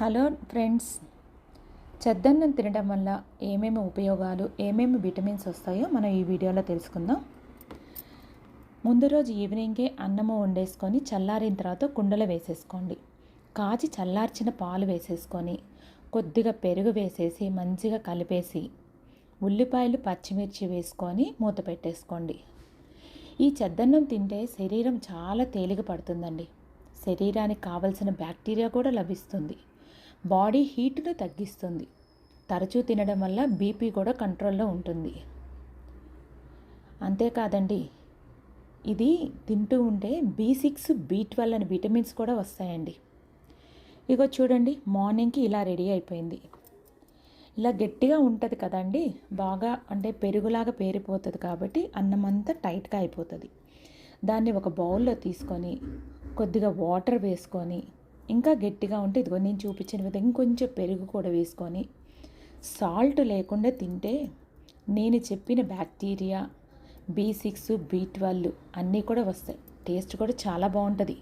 Hello friends చెద్దన్నం తినడం వల్ల ఏమేమి ఉపయోగాలు ఏమేమి విటమిన్స్ వస్తాయో మనం ఈ వీడియోలో తెలుసుకుందాం. ముందు రోజు ఈవినింగే అన్నము వండేసుకొని చల్లారిన తర్వాత కుండలో వేసేసుకోండి. కాచి చల్లార్చిన పాలు వేసేసుకొని కొద్దిగా పెరుగు వేసేసి మంచిగా కలిపేసి ఉల్లిపాయలు పచ్చిమిర్చి వేసుకొని మూత పెట్టేసుకోండి. ఈ చెద్దన్నం తింటే శరీరం చాలా తేలిక పడుతుందండి. శరీరానికి కావలసిన బ్యాక్టీరియా కూడా లభిస్తుంది. బాడీ హీట్ను తగ్గిస్తుంది. తరచూ తినడం వల్ల బీపీ కూడా కంట్రోల్లో ఉంటుంది. అంతేకాదండి ఇది తింటూ ఉంటే బీ సిక్స్ బీ ట్వెల్వ్ అని విటమిన్స్ కూడా వస్తాయండి. ఇగో చూడండి మార్నింగ్కి ఇలా రెడీ అయిపోయింది. ఇలా గట్టిగా ఉంటుంది కదండి బాగా అంటే పెరుగులాగా పేరిపోతుంది కాబట్టి అన్నం అంతా టైట్గా అయిపోతుంది. దాన్ని ఒక బౌల్లో తీసుకొని కొద్దిగా వాటర్ వేసుకొని ఇంకా గట్టిగా ఉంటే ఇదిగో నేను చూపించిన విధంగా ఇంకొంచెం పెరుగు కూడా వేసుకొని సాల్ట్ లేకుండా తింటే నేను చెప్పిన bacteria B six B twelve అన్నీ కూడా వస్తాయి. టేస్ట్ కూడా చాలా బాగుంటుంది.